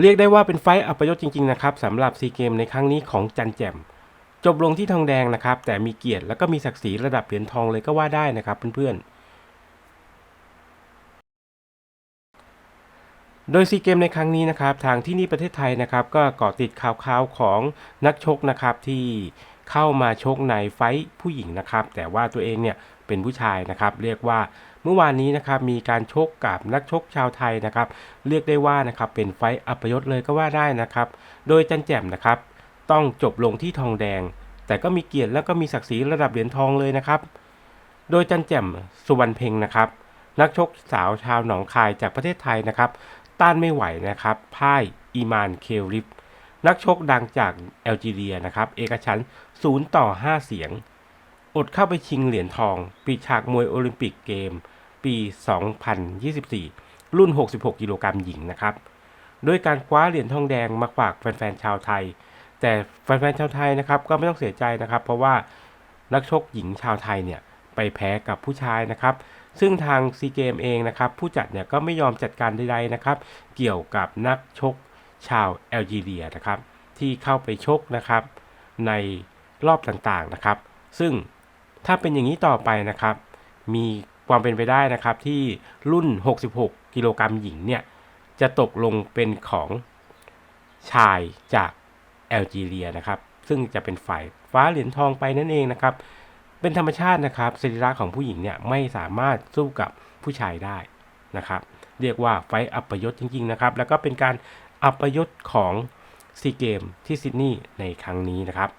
เรียกได้ว่าเป็นไฟต์อัปยศจริง ๆ นะครับสำหรับซีเกมในครั้งนี้ของจันแจ่มจบลงที่ทองแดงนะครับ แต่มีเกียรติแล้วก็มีศักดิ์ศรีระดับเหรียญทองเลยก็ว่าได้นะครับเพื่อนๆ โดยซีเกมในครั้งนี้นะครับ ทางที่นี่ประเทศไทยนะครับ ก็เกาะติดข่าวๆของนักชกนะครับที่เข้ามาชกในไฟต์ผู้หญิงนะครับ แต่ว่าตัวเองเนี่ยเป็นผู้ชายนะครับ เรียกว่า เมื่อวานนี้นะครับมีการชกกับนักชกชาวไทยนะครับ เรียกได้ว่านะครับเป็นไฟต์อัปยศเลยก็ว่าได้นะครับ โดยจันแจ่มนะครับ ต้องจบลงที่ทองแดง แต่ก็มีเกียรติแล้วก็มีศักดิ์ศรีระดับเหรียญทองเลยนะครับ โดยจันแจ่มสุวรรณเพ็งนะครับ นักชกสาวชาวหนองคายจากประเทศไทยนะครับ ต้านไม่ไหวนะครับพ่ายอีมานเคลริฟนักชกดังจากแอลจีเรียนะครับ เอกฉันท์0ต่อ 5 เสียง อดเข้าไปชิงเหรียญทอง ปีฉากมวยโอลิมปิกเกม ปี 2024 รุ่น 66 กิโลกรัมหญิงนะครับโดยการคว้าเหรียญทองแดงมาฝากแฟนๆชาวไทย แต่แฟนๆชาวไทยนะครับก็ไม่ต้องเสียใจนะครับ เพราะว่านักชกหญิงชาวไทยเนี่ยไปแพ้กับผู้ชายนะครับ ซึ่งทางซีเกมเองนะครับ ผู้จัดเนี่ยก็ไม่ยอมจัดการใดๆนะครับ เกี่ยวกับนักชกชาวแอลจีเรียนะครับ ที่เข้าไปชกนะครับ ในรอบต่างๆนะครับ ซึ่ง ถ้าเป็นอย่างนี้ต่อไปนะครับ มีความเป็นไปได้นะครับที่รุ่น 66 กิโลกรัมหญิงเนี่ย จะตกลงเป็นของชายจากแอลจีเรียนะครับ ซึ่งจะเป็นฝ่ายฟ้าเหรียญทองไปนั่นเองนะครับ เป็นธรรมชาตินะครับสรีระของผู้หญิงเนี่ยไม่สามารถสู้กับผู้ชายได้นะครับ เรียกว่าไฟอัปยศจริง ๆ นะครับ แล้วก็เป็นการอัปยศของซีเกมที่ซิดนีย์ในครั้งนี้นะครับ